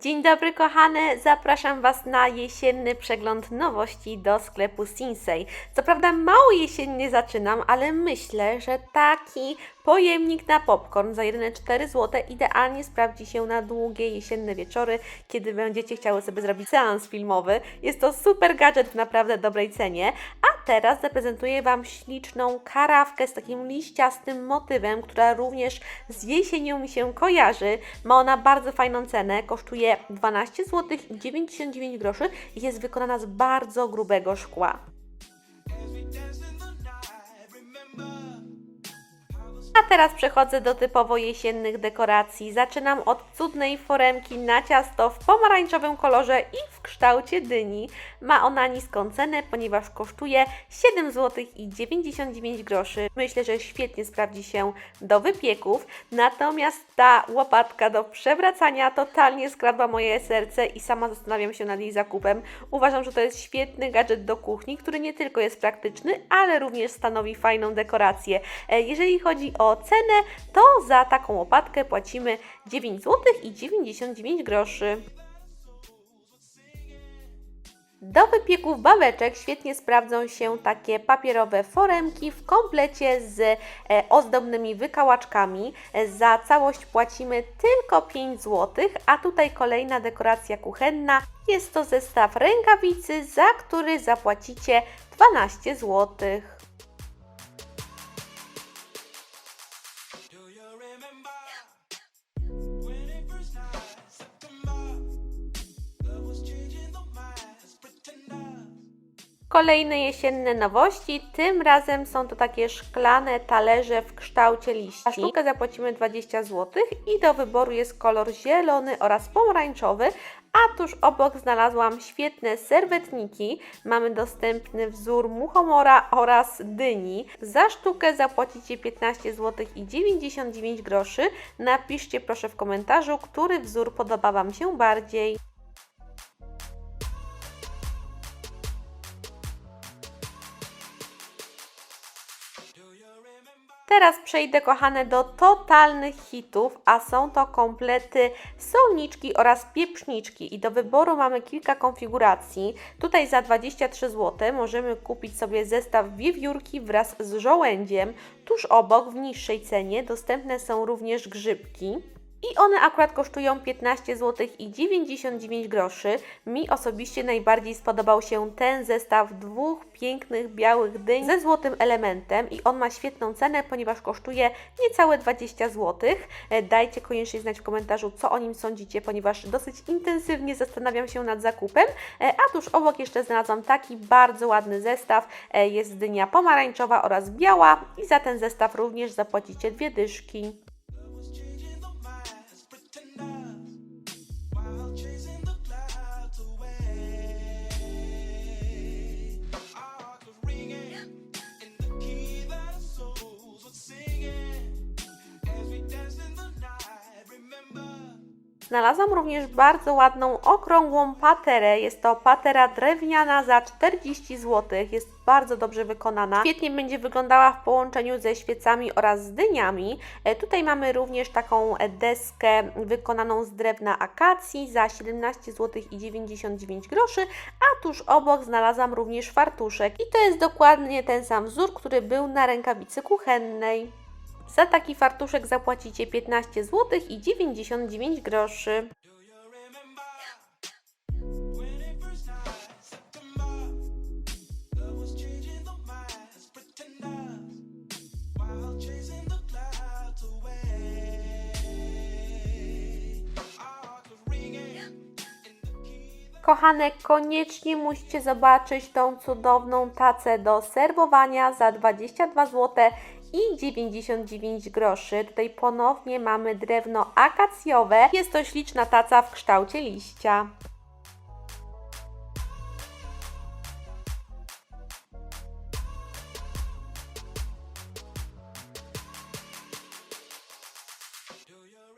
Dzień dobry kochane, zapraszam Was na jesienny przegląd nowości do sklepu Sinsei. Co prawda mało jesiennie zaczynam, ale myślę, że taki pojemnik na popcorn za jedyne 4 zł idealnie sprawdzi się na długie jesienne wieczory, kiedy będziecie chciały sobie zrobić seans filmowy. Jest to super gadżet w naprawdę dobrej cenie. A teraz zaprezentuję Wam śliczną karawkę z takim liściastym motywem, która również z jesienią mi się kojarzy. Ma ona bardzo fajną cenę, kosztuje 12 zł i 99 groszy i jest wykonana z bardzo grubego szkła. Teraz przechodzę do typowo jesiennych dekoracji. Zaczynam od cudnej foremki na ciasto w pomarańczowym kolorze i w kształcie dyni. Ma ona niską cenę, ponieważ kosztuje 7 zł i 99 groszy. Myślę, że świetnie sprawdzi się do wypieków. Natomiast ta łopatka do przewracania totalnie skradła moje serce i sama zastanawiam się nad jej zakupem. Uważam, że to jest świetny gadżet do kuchni, który nie tylko jest praktyczny, ale również stanowi fajną dekorację. E, Jeżeli chodzi o cenę, to za taką łopatkę płacimy 9 zł i 99 groszy. Do wypieków babeczek świetnie sprawdzą się takie papierowe foremki w komplecie z e, ozdobnymi wykałaczkami. Za całość płacimy tylko 5 zł, a tutaj kolejna dekoracja kuchenna. Jest to zestaw rękawicy, za który zapłacicie 12 złotych. Kolejne jesienne nowości, tym razem są to takie szklane talerze w kształcie liści. Za sztukę zapłacimy 20 zł i do wyboru jest kolor zielony oraz pomarańczowy, a tuż obok znalazłam świetne serwetniki. Mamy dostępny wzór muchomora oraz dyni. Za sztukę zapłacicie 15 zł i 99 groszy. Napiszcie proszę w komentarzu, który wzór podoba Wam się bardziej. Teraz przejdę, kochane, do totalnych hitów, a są to komplety solniczki oraz pieprzniczki. I do wyboru mamy kilka konfiguracji. Tutaj za 23 zł możemy kupić sobie zestaw wiewiórki wraz z żołędziem. Tuż obok, w niższej cenie, dostępne są również grzybki. I one akurat kosztują 15 zł i 99 groszy. Mi osobiście najbardziej spodobał się ten zestaw dwóch pięknych białych dyń ze złotym elementem i on ma świetną cenę, ponieważ kosztuje niecałe 20 zł. E, Dajcie koniecznie znać w komentarzu, co o nim sądzicie, ponieważ dosyć intensywnie zastanawiam się nad zakupem. E, A tuż obok jeszcze znalazłam taki bardzo ładny zestaw. E, Jest dynia pomarańczowa oraz biała i za ten zestaw również zapłacicie dwie dyszki. Znalazłam również bardzo ładną, okrągłą paterę. Jest to patera drewniana za 40 zł. Jest bardzo dobrze wykonana. Świetnie będzie wyglądała w połączeniu ze świecami oraz z dyniami. E, Tutaj mamy również taką e, deskę wykonaną z drewna akacji za 17 zł i 99 groszy, a tuż obok znalazłam również fartuszek. I to jest dokładnie ten sam wzór, który był na rękawicy kuchennej. Za taki fartuszek zapłacicie 15 zł i 99 groszy. Kochane, koniecznie musicie zobaczyć tą cudowną tacę do serwowania za 22 zł i 99 groszy. Tutaj ponownie mamy drewno akacjowe. Jest to śliczna taca w kształcie liścia.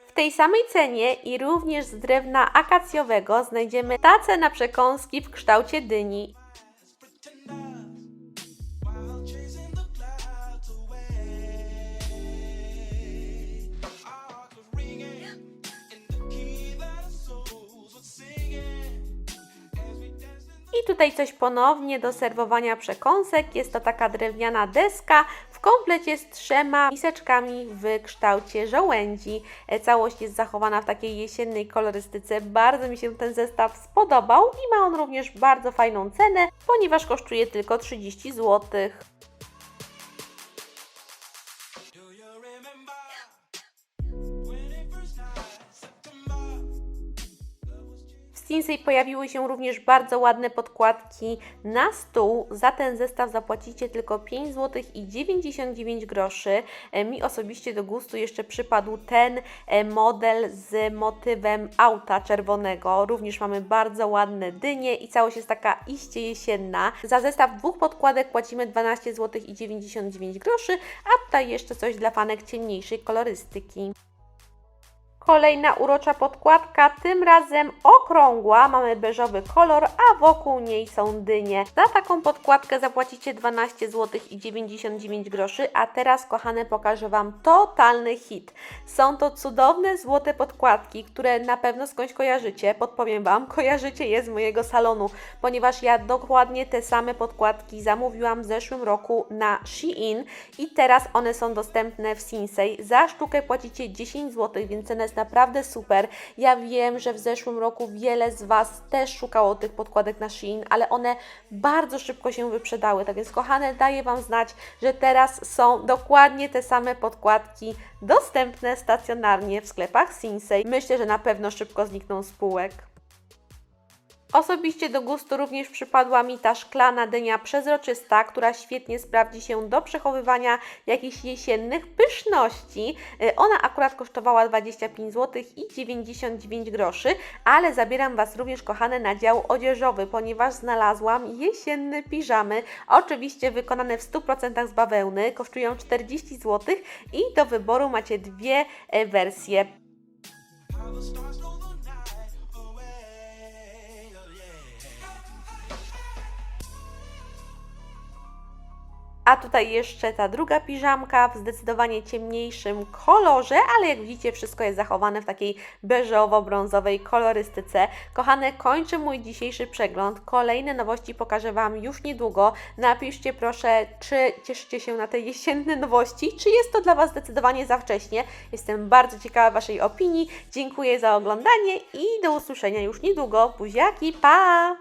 W tej samej cenie i również z drewna akacjowego znajdziemy tacę na przekąski w kształcie dyni. I tutaj coś ponownie do serwowania przekąsek. Jest to taka drewniana deska w komplecie z trzema miseczkami w kształcie żołędzi. E, Całość jest zachowana w takiej jesiennej kolorystyce. Bardzo mi się ten zestaw spodobał i ma on również bardzo fajną cenę, ponieważ kosztuje tylko 30 zł. Sinsei pojawiły się również bardzo ładne podkładki na stół. Za ten zestaw zapłacicie tylko 5 zł i 99 groszy. E, Mi osobiście do gustu jeszcze przypadł ten e, model z motywem auta czerwonego. Również mamy bardzo ładne dynie i całość jest taka iście jesienna. Za zestaw dwóch podkładek płacimy 12 zł i 99 groszy, a tutaj jeszcze coś dla fanek ciemniejszej kolorystyki. Kolejna urocza podkładka, tym razem okrągła, mamy beżowy kolor, a wokół niej są dynie. Za taką podkładkę zapłacicie 12 zł i 99 groszy, a teraz kochane pokażę Wam totalny hit. Są to cudowne złote podkładki, które na pewno skądś kojarzycie, podpowiem Wam, kojarzycie je z mojego salonu, ponieważ ja dokładnie te same podkładki zamówiłam w zeszłym roku na Shein i teraz one są dostępne w Sinsei. Za sztukę płacicie 10 zł, więc cena jest naprawdę super. Ja wiem, że w zeszłym roku wiele z Was też szukało tych podkładek na Shein, ale one bardzo szybko się wyprzedały. Tak więc, kochane, daję Wam znać, że teraz są dokładnie te same podkładki dostępne stacjonarnie w sklepach Sinsei. Myślę, że na pewno szybko znikną z półek. Osobiście do gustu również przypadła mi ta szklana dynia przezroczysta, która świetnie sprawdzi się do przechowywania jakichś jesiennych pyszności. Y, Ona akurat kosztowała 25 zł i 99 groszy, ale zabieram Was również, kochane, na dział odzieżowy, ponieważ znalazłam jesienne piżamy, oczywiście wykonane w 100% z bawełny, kosztują 40 zł i do wyboru macie dwie e, wersje. A tutaj jeszcze ta druga piżamka w zdecydowanie ciemniejszym kolorze, ale jak widzicie wszystko jest zachowane w takiej beżowo-brązowej kolorystyce. Kochane, kończę mój dzisiejszy przegląd. Kolejne nowości pokażę Wam już niedługo. Napiszcie proszę, czy cieszycie się na te jesienne nowości, czy jest to dla Was zdecydowanie za wcześnie. Jestem bardzo ciekawa Waszej opinii. Dziękuję za oglądanie i do usłyszenia już niedługo. Buziaki, pa!